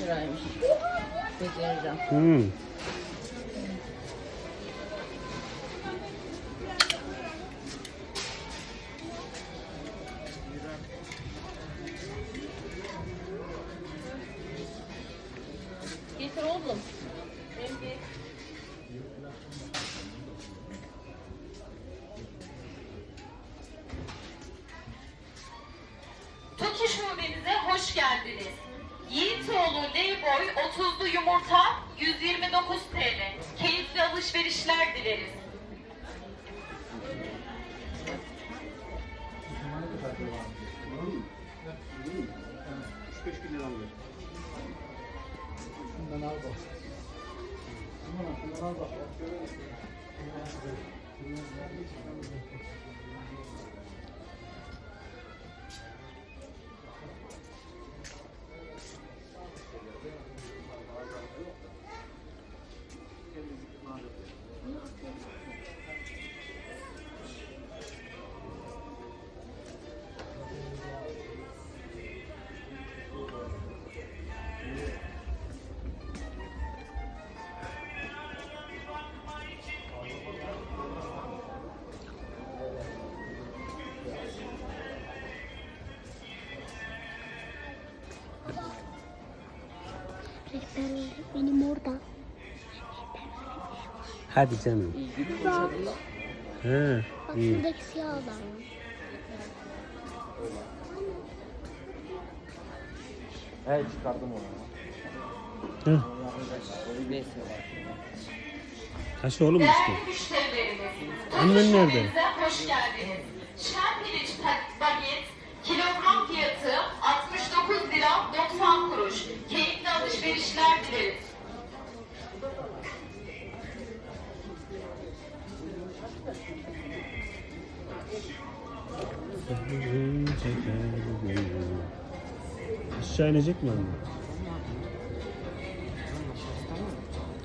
liraymış. Becereceğim. Hmm. Getir oğlum. Rengi. Şubemize hoş geldiniz. Yiğitoğlu Leyboy 30'lu yumurta 129 TL. Keyifli alışverişler dileriz. Rehber benim orada. Hadi canım. He, bak iyi. şuradaki siyah adam. He çıkardım onu. Hı. Taşı oğlum işte. Değerli müşterilerimiz, Annen nerede? Hoş geldiniz. Şen pirinç pa- baget kilogram fiyatı 69 lira 90 kuruş. Keyifli alışverişler dileriz. Aşağı inecek mi anne?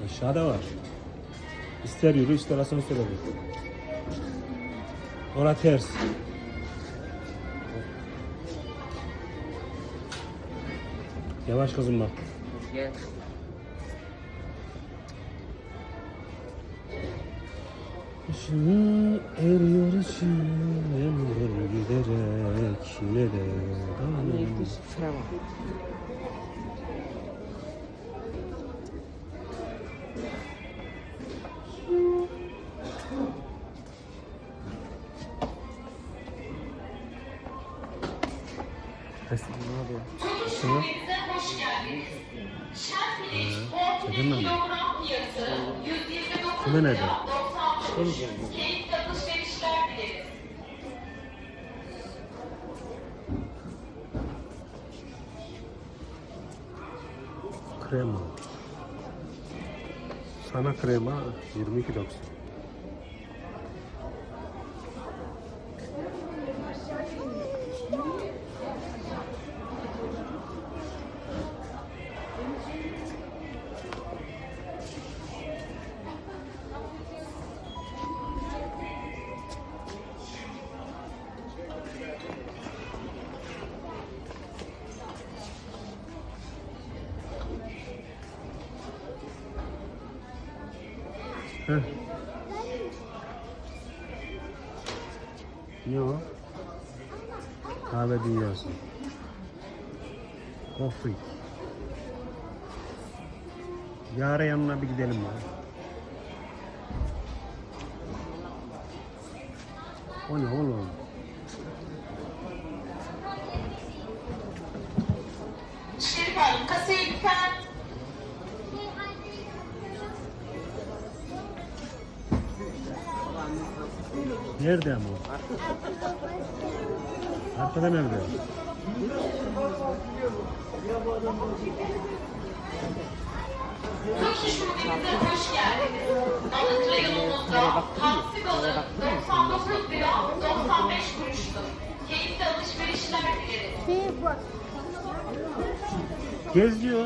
Aşağıda var. İster yürü ister asansöre git. Ora ters. Yavaş kızım bak. Gel. Işığı eriyor ışığı emir giderek yine de Anne şuraya bak. Ne yapıyor? Lira 90 kuruş. Keyifli alışverişler dileriz. krema. Sana krema 22.90. Heh. Ne o? Kahve dünyası. Coffee. Yara yanına bir gidelim ya. O ne oğlum? Şerif Hanım kasaya lütfen. Nerede ama? Arkada nerede? Türk İş Şubemize hoş geldiniz. Anıt reyonumuzda hamsi balığı 99 lira 95 kuruştur. Keyifli alışverişler dileriz. Ve bak. Geziyor.